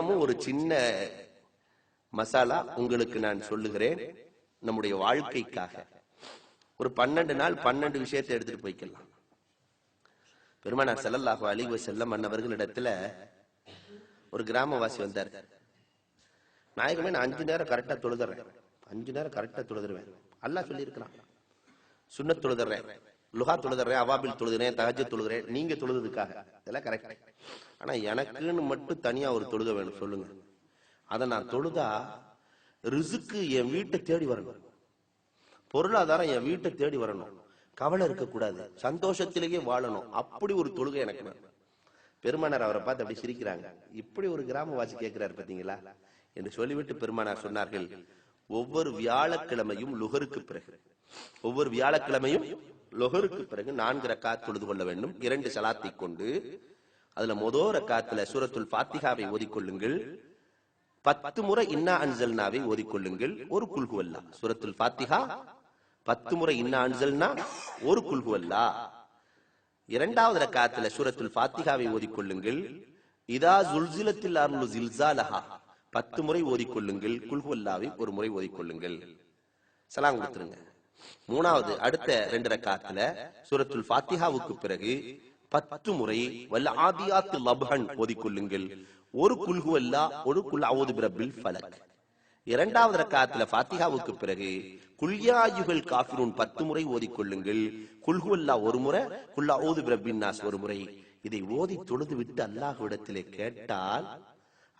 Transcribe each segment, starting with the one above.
தினமும் ஒரு சின்ன மசாலா உங்களுக்கு நான் சொல்லுகிறேன் நம்முடைய வாழ்க்கைக்காக. ஒரு பன்னெண்டு நாள் பன்னெண்டு விஷயத்தை எடுத்துட்டு போய்க்கலாம். பெருமானார் செல்லல்லாஹு அலைஹி செல்லம் அன்னவர்களிடத்துல ஒரு கிராமவாசி வந்தார். நாயகமே நான் அஞ்சு நேரம் கரெக்டா தொழுதுறேன். அஞ்சு நேரம் கரெக்டா தொழுதுருவேன். அல்லாஹ் சொல்லியிருக்கிறான். சுண்ண தொழுதுறேன். லுஹா தொழுதுறேன் அவாபில் தொழுதுறேன் தகஜ தொழுகிறேன் நீங்க தொழுதுக்காக இதெல்லாம் கரெக்ட் ஆனா எனக்குன்னு மட்டும் தனியா ஒரு தொழுக வேணும் சொல்லுங்க. அதை நான் தொழுதா ரிசுக்கு என் வீட்டை தேடி வரணும். பொருளாதாரம் என் வீட்டை தேடி வரணும். கவலை இருக்கக்கூடாது. சந்தோஷத்திலேயே வாழணும். அப்படி ஒரு தொழுகை எனக்கு வேணும். பெருமானார் அவரை பார்த்து அப்படி சிரிக்கிறாங்க. இப்படி ஒரு கிராமவாசி கேட்கிறாரு பாத்தீங்களா? என்று சொல்லிவிட்டு பெருமானார் சொன்னார்கள் ஒவ்வொரு வியாழக்கிழமையும் லுகருக்கு பிறகு. ஒவ்வொரு வியாழக்கிழமையும் லொகருக்கு பிறகு நான்கு ரக்காத் தொழுது கொள்ள வேண்டும். இரண்டு சலாத்தை கொண்டு. அதுல மொதோ ரக்காத்துல சூரத்துல் பாத்திகாவை ஓதிக்கொள்ளுங்கள். பத்து முறை இன்னா அன்சல்னாவை ஓதிக்கொள்ளுங்கள். ஒரு குல்குவல்லா சூரத்துல் பாத்திகா பத்து முறை இன்னா அன்சல்னா ஒரு குல்குவல்லா இரண்டாவது ரக்காத்துல சூரத்துல் பாத்திகாவை ஓதிக்கொள்ளுங்கள். இதா ஜுல்சிலத்தில் அருள் ஜில்சாலஹா. பத்து முறை ஓதிக்கொள்ளுங்கள் குல்ஹுல்லாவை ஒரு முறை ஓதிக்கொள்ளுங்கள். சலாம் கொடுத்துருங்க. மூணாவது அடுத்த ரெண்டு ரக்காத்துல சூரத்துல் ஃபாத்திஹாவுக்கு பிறகு பத்து முறை வல்ல ஆதியாத்து லப்ஹன் ஓதிக்கொள்ளுங்கள். ஒரு குல்குவல்லா ஒரு குல் அவது பிரபில் ஃபலக். இரண்டாவது ரக்காத்துல ஃபாத்திஹாவுக்கு பிறகு குல்யாயுகள் காஃபிரூன் பத்து முறை ஓதிக்கொள்ளுங்கள். குல்குவல்லா ஒரு முறை குல் அவது பிரபின் நாஸ் ஒரு முறை. இதை ஓதி தொழுது விட்டு அல்லாஹ்விடத்திலே கேட்டால்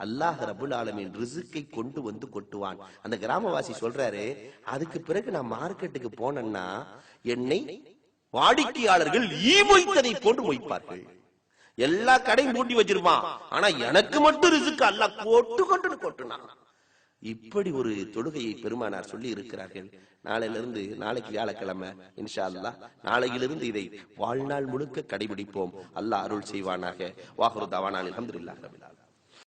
அல்லாஹ் ரபுல் ஆலமின் ரிசுக்கை கொண்டு வந்து கொட்டுவான். அந்த கிராமவாசி சொல்றாரு அதுக்கு பிறகு நான் மார்க்கெட்டுக்கு போனேன்னா என்னை வாடிக்கையாளர்கள் ஈ மொய்த்ததை போன்று மொய்ப்பார்கள் எல்லா கடையும் மூட்டி வச்சிருப்பான். ஆனா எனக்கு மட்டும் ரிசுக்கு அல்லாஹ் கொட்டு கொண்டு கொட்டுனான். இப்படி ஒரு தொழுகையை பெருமானார் சொல்லி இருக்கிறார்கள். நாளையிலிருந்து நாளைக்கு வியாழக்கிழமை இன்ஷா அல்லாஹ் நாளையிலிருந்து இதை வாழ்நாள் முழுக்க கடைபிடிப்போம். அல்லாஹ் அருள் செய்வானாக. வாஹரு தவானான் அலமதுல்லா